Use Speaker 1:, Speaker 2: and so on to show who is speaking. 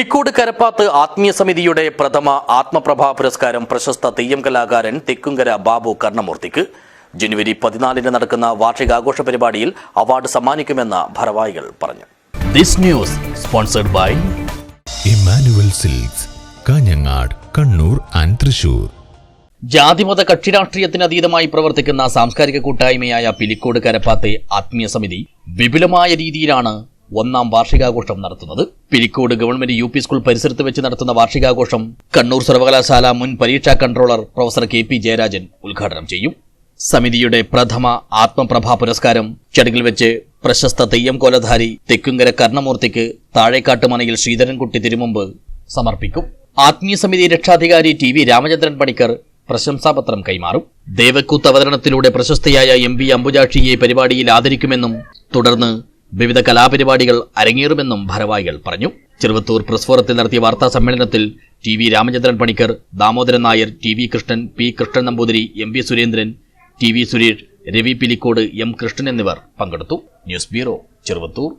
Speaker 1: പിലിക്കോട് കരപ്പാത്ത് ആത്മീയ സമിതിയുടെ പ്രഥമ ആത്മപ്രഭാ പുരസ്കാരം പ്രശസ്ത തെയ്യം കലാകാരൻ തെക്കുങ്കര ബാബു കർണമൂർത്തിക്ക്. ജനുവരി പതിനാലിന് നടക്കുന്ന വാർഷികാഘോഷ പരിപാടിയിൽ അവാർഡ് സമ്മാനിക്കുമെന്ന് ഭാരവാഹികൾ പറഞ്ഞു. This news sponsored by
Speaker 2: Emmanuel Silks Kanhangad Kannur and Thrissur.
Speaker 1: ജാതിമത കക്ഷി രാഷ്ട്രീയത്തിന് അതീതമായി പ്രവർത്തിക്കുന്ന സാംസ്കാരിക കൂട്ടായ്മയായ പിലിക്കോട് കരപ്പാത്തെ ആത്മീയ സമിതി വിപുലമായ രീതിയിലാണ് ഒന്നാം വാർഷികാഘോഷം നടത്തുന്നത്. പിരിക്കോട് ഗവൺമെന്റ് യു സ്കൂൾ പരിസരത്ത് വെച്ച് നടത്തുന്ന വാർഷികാഘോഷം കണ്ണൂർ സർവകലാശാല മുൻ പരീക്ഷാ controller professor K P Jayarajan ഉദ്ഘാടനം ചെയ്യും. സമിതിയുടെ പ്രഥമ ആത്മപ്രഭാ പുരസ്കാരം ചടങ്ങിൽ വെച്ച് പ്രശസ്ത തെയ്യം കോലധാരി തെക്കുങ്കര കർണമൂർത്തിക്ക് താഴേക്കാട്ടുമനയിൽ ശ്രീധരൻകുട്ടി തിരുമുമ്പ് സമർപ്പിക്കും. ആത്മീയ സമിതി രക്ഷാധികാരി ടി വി രാമചന്ദ്രൻ പണിക്കർ പ്രശംസാപത്രം കൈമാറും. ദേവക്കൂത്ത് അവതരണത്തിലൂടെ പ്രശസ്തയായ എം പി അംബുജാക്ഷിയെ പരിപാടിയിൽ ആദരിക്കുമെന്നും തുടർന്ന് വിവിധ കലാപരിപാടികൾ അരങ്ങേറുമെന്നും ഭാരവാഹികൾ പറഞ്ഞു. ചെറുവത്തൂർ പ്രസ് ഫോറത്തിൽ നടത്തിയ വാർത്താ സമ്മേളനത്തിൽ T V Ramachandran Panicker Damodaran Nair T V Krishnan P Krishnan Namboothiri M V Surendran T V Suresh Ravi Pilicode M Krishnan എന്നിവർ പങ്കെടുത്തു. News bureau Cheruvathur.